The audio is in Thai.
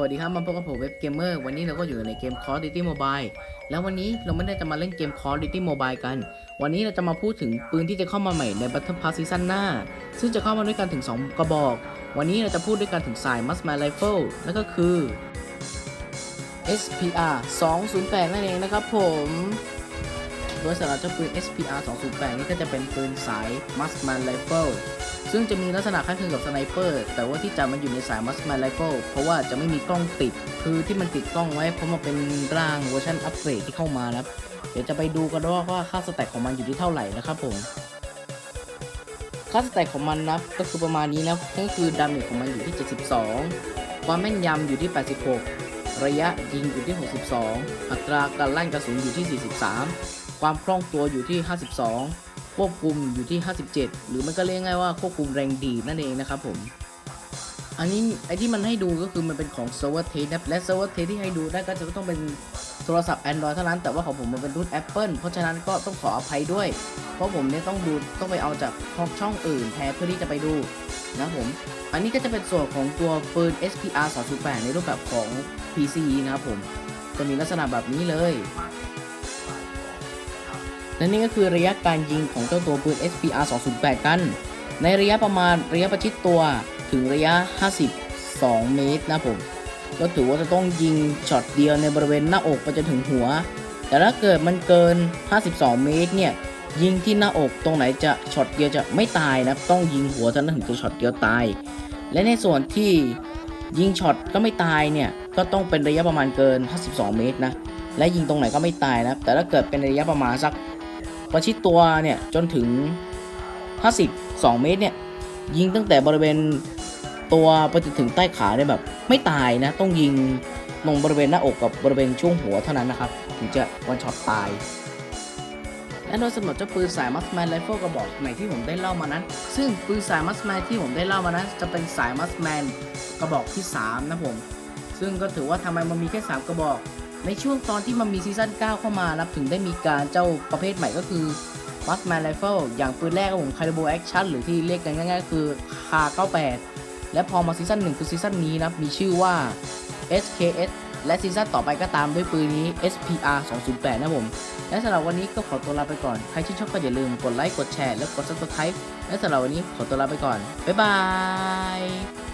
วัสดีครับ มาพบกับผมเว็บเกมเมอร์วันนี้เราก็อยู่ในเกม Call of Duty Mobile แล้ววันนี้เราไม่ได้จะมาเล่นเกม Call of Duty Mobile กัน วันนี้เราจะมาพูดถึงปืนที่จะเข้ามาใหม่ใน Battle Pass ซีซั่นหน้า ซึ่งจะเข้ามาด้วยกันถึง 2 กระบอก วันนี้เราจะพูดด้วยกันถึงสาย Musman Rifle และก็คือ SPR 208นั่นเองนะครับผม โดยสำหรับเจ้าปืน SPR 208นี่ก็จะเป็นปืนสาย Musman Rifle ซึ่งจะมีลักษณะคล้ายคลึงกับสไนเปอร์แต่ว่าที่จะมันอยู่ในสาย Musman Rifle เพราะว่าจะไม่มีกล้องติด คือที่มันติดกล้องไว้เพราะมันเป็นร่างเวอร์ชันอัปเกรดที่เข้ามานะครับ เดี๋ยวจะไปดูกันว่าว่าค่าสแต็กของมันอยู่ที่เท่าไหร่นะครับผมค่าสแต็กของมันนะก็คือประมาณนี้นะก็คือดาเมจของมันอยู่ที่ 72 ความแม่นยำอยู่ที่ 86 ระยะยิงอยู่ที่ 62 อัตราการลั่นกระสุนอยู่ที่ 43 ความคล่องตัวอยู่ที่ 52 ควบคุมอยู่ที่ 57 หรือมันก็เรียกง่ายว่าควบคุมแรงดีดนั่นเองนะครับผม อันนี้ไอที่มันให้ดูก็คือมันเป็นของ server test นะและ server test ที่ให้ดูได้ก็จะต้องเป็นโทรศัพท์ Android เท่านั้น แต่ว่าของผมมันเป็นรุ่น Apple เพราะฉะนั้นก็ต้องขออภัยด้วย เพราะผมเนี่ยต้องดูต้องไปเอาจากช่องอื่นแทนเพื่อที่จะไปดูนะผม อันนี้ก็จะเป็นส่วนของตัวปืน SPR 208ในรูปแบบของ PC นะครับผม จะมีลักษณะแบบนี้เลย และนี่ก็คือระยะการยิงของเจ้าตัวปืน SPR 208 กัน ในระยะประมาณระยะประชิดตัวถึงระยะ 52 เมตรนะผม ก็ถือว่าจะต้องยิงช็อตเดียวในบริเวณหน้าอกไปจนถึงหัว แต่ถ้าเกิดมันเกิน 52 เมตรเนี่ย ยิงที่หน้าอกตรงไหนจะช็อตเดียวจะไม่ตายนะ ต้องยิงหัวเท่านั้นถึงจะช็อตเดียวตาย และในส่วนที่ยิงช็อตก็ไม่ตายเนี่ย ก็ต้องเป็นระยะประมาณเกิน 52 เมตรนะ และยิงตรงไหนก็ไม่ตายนะ แต่ถ้าเกิดเป็นระยะประมาณสัก ประชิดตัวเนี่ยจนถึง 52 เมตรเนี่ยยิงตั้งแต่บริเวณตัวไปจนถึงใต้ขาเนี่ยแบบ ไม่ตายนะ ต้องยิงตรงบริเวณหน้าอกกับบริเวณช่วงหัวเท่านั้นนะครับ ถึงจะวันช็อตตาย และโดยสำหรับเจ้าปืนสายมัสแมนไรเฟิลกระบอกใหม่ที่ผมได้เล่ามานั้น ซึ่งปืนสายมัสแมนที่ผมได้เล่ามานั้น จะเป็นสายมัสแมนกระบอกที่ 3 นะผม ซึ่งก็ถือว่าทำไมมันมีแค่ 3 กระบอก ในช่วงตอนที่มันมีซีซั่น9 เข้ามานับถึงได้มีการเจ้าประเภทใหม่ก็คือมัสแมนไรเฟิลอย่างปืนแรกของผมคาริโบแอคชั่นหรือที่เรียกกันง่ายๆ คือคา98 และพอมาซีซั่น1 คือซีซั่นนี้นะมีชื่อว่า SKS และซีซั่นต่อไปก็ตามด้วยปืนนี้ SPR 208 นะผม และสำหรับวันนี้ก็ขอตัวลาไปก่อน ใครที่นชอบก็อย่าลืมกดไลค์ กดแชร์ และกด subscribe และสำหรับวันนี้ขอตัวลาไปก่อน บ๊ายบาย